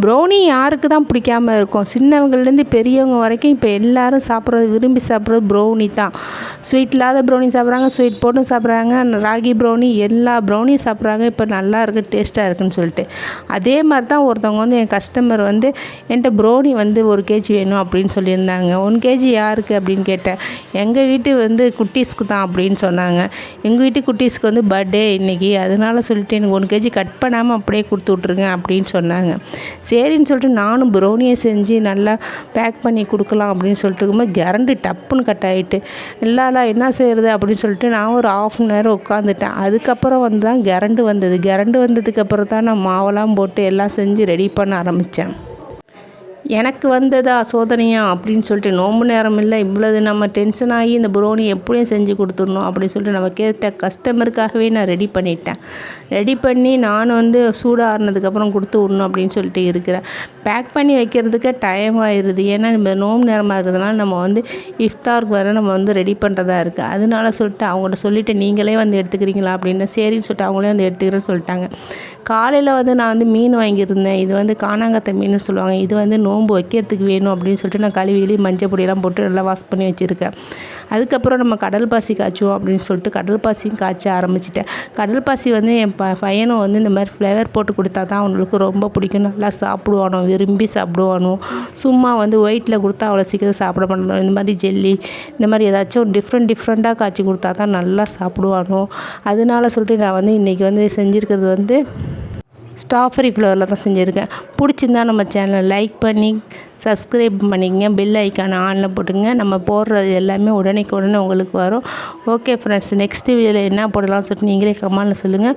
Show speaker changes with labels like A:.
A: Brownie யாருக்கு தான் பிடிக்காம இருக்கும்? சின்னவங்கள்லேருந்து பெரியவங்க வரைக்கும் இப்போ எல்லாரும் சாப்பிட்றது விரும்பி சாப்பிட்றது ப்ரௌனி தான். ஸ்வீட் இல்லாத ப்ரௌனி சாப்பிட்றாங்க ஸ்வீட் போட்டும் சாப்பிட்றாங்க ராகி ப்ரௌனி எல்லா ப்ரௌனியும் சாப்பிட்றாங்க. இப்போ நல்லா இருக்குது டேஸ்ட்டாக இருக்குன்னு சொல்லிட்டு. அதே மாதிரி தான் ஒருத்தவங்க வந்து என் கஸ்டமர் வந்து என்கிட்ட ப்ரௌனி வந்து ஒரு கேஜி வேணும் அப்படின்னு சொல்லியிருந்தாங்க. ஒன் கேஜி யாருக்கு? அப்படின்னு கேட்டேன். எங்கள் வீட்டு வந்து குட்டீஸ்க்கு தான் அப்படின்னு சொன்னாங்க. எங்கள் வீட்டு குட்டீஸ்க்கு வந்து பர்த்டே இன்றைக்கி அதனால சொல்லிட்டு எனக்கு ஒன் கேஜி கட் பண்ணாமல் அப்படியே கொடுத்து விட்ருங்க அப்படின்னு சொன்னாங்க. சரின்னு சொல்லிட்டு நானும் ப்ரௌனியை செஞ்சு நல்லா பேக் பண்ணி கொடுக்கலாம் அப்படின்னு சொல்லிட்டு இருக்கும்போது கரண்டு டப்புன்னு கட் ஆகிட்டு இல்லால என்ன செய்கிறது அப்படின்னு சொல்லிட்டு நான் ஒரு ஆஃப் அன் ஹவர் உட்காந்துட்டேன் அதுக்கப்புறம் வந்து தான் கரண்டு வந்தது. கரண்டு வந்ததுக்கப்புறம் தான் நான் மாவெல்லாம் போட்டு எல்லாம் செஞ்சு ரெடி பண்ண ஆரம்பித்தேன் எனக்கு வந்ததா சோதனையா அப்படின்னு சொல்லிட்டு நோம்பு நேரம் இல்லை இவ்வளவு நம்ம டென்ஷன் ஆகி இந்த புரோனி எப்படியும் செஞ்சு கொடுத்துடணும் அப்படின்னு சொல்லிட்டு நம்ம கேட்ட கஸ்டமருக்காகவே நான் ரெடி பண்ணிட்டேன். ரெடி பண்ணி நான் வந்து சூடாக ஆறுனதுக்கப்புறம் கொடுத்து விடணும் அப்படின்னு சொல்லிட்டு இருக்கிறேன். பேக் பண்ணி வைக்கிறதுக்கே டைம் ஆயிடுது ஏன்னா நம்ம நோம்பு நேரமாக இருக்கிறதுனால நம்ம வந்து இஃப்தாருக்கு வர நம்ம வந்து ரெடி பண்ணுறதா இருக்குது அதனால சொல்லிட்டு அவங்கள்ட்ட சொல்லிவிட்டு நீங்களே வந்து எடுத்துக்கிறீங்களா? அப்படின்னு சரின்னு சொல்லிட்டு அவங்களே வந்து எடுத்துக்கிறேன்னு சொல்லிட்டாங்க. காலையில் வந்து நான் வந்து மீன் வாங்கியிருந்தேன். இது வந்து காணாங்கத்தை மீன் சொல்லுவாங்க. இது வந்து நோன்பு வைக்கிறதுக்கு வேணும் அப்படின்னு சொல்லிட்டு நான் கழுவி மஞ்சள் பொடியெல்லாம் போட்டு நல்லா வாஷ் பண்ணி வச்சுருக்கேன். அதுக்கப்புறம் நம்ம கடல் பாசி காய்ச்சுவோம் அப்படின்னு சொல்லிட்டு கடல் பாசியும் காய்ச்ச ஆரம்பிச்சிட்டேன். கடல் பாசி வந்து என் ப பையனும் வந்து இந்த மாதிரி ஃப்ளேவர் போட்டு கொடுத்தா தான் அவனுக்கு ரொம்ப பிடிக்கும். நல்லா சாப்பிடுவானோ விரும்பி சாப்பிடுவானோ. சும்மா வந்து ஒயிட்டில் கொடுத்தா அவ்வளோ சீக்கிரம் சாப்பிட மாட்டோம் இந்த மாதிரி ஜெல்லி இந்த மாதிரி ஏதாச்சும் டிஃப்ரெண்ட் டிஃப்ரெண்ட்டாக காய்ச்சி கொடுத்தா தான் நல்லா சாப்பிடுவானோ. அதனால சொல்லிட்டு நான் வந்து இன்றைக்கி வந்து செஞ்சுருக்கிறது வந்து ஸ்ட்ராபெரி ஃப்ளவரில் தான் செஞ்சுருக்கேன். பிடிச்சிருந்தா நம்ம சேனலை லைக் பண்ணி சப்ஸ்கிரைப் பண்ணிக்கங்க. பெல் ஐக்கானை ஆனில் போட்டுங்க நம்ம போடுறது எல்லாமே உடனேக்கு உடனே உங்களுக்கு வரும். ஓகே ஃப்ரெண்ட்ஸ் நெக்ஸ்ட் வீடியோவில் என்ன போடலாம்னு சொல்லிட்டு நீங்களே கமெண்டில் சொல்லுங்கள்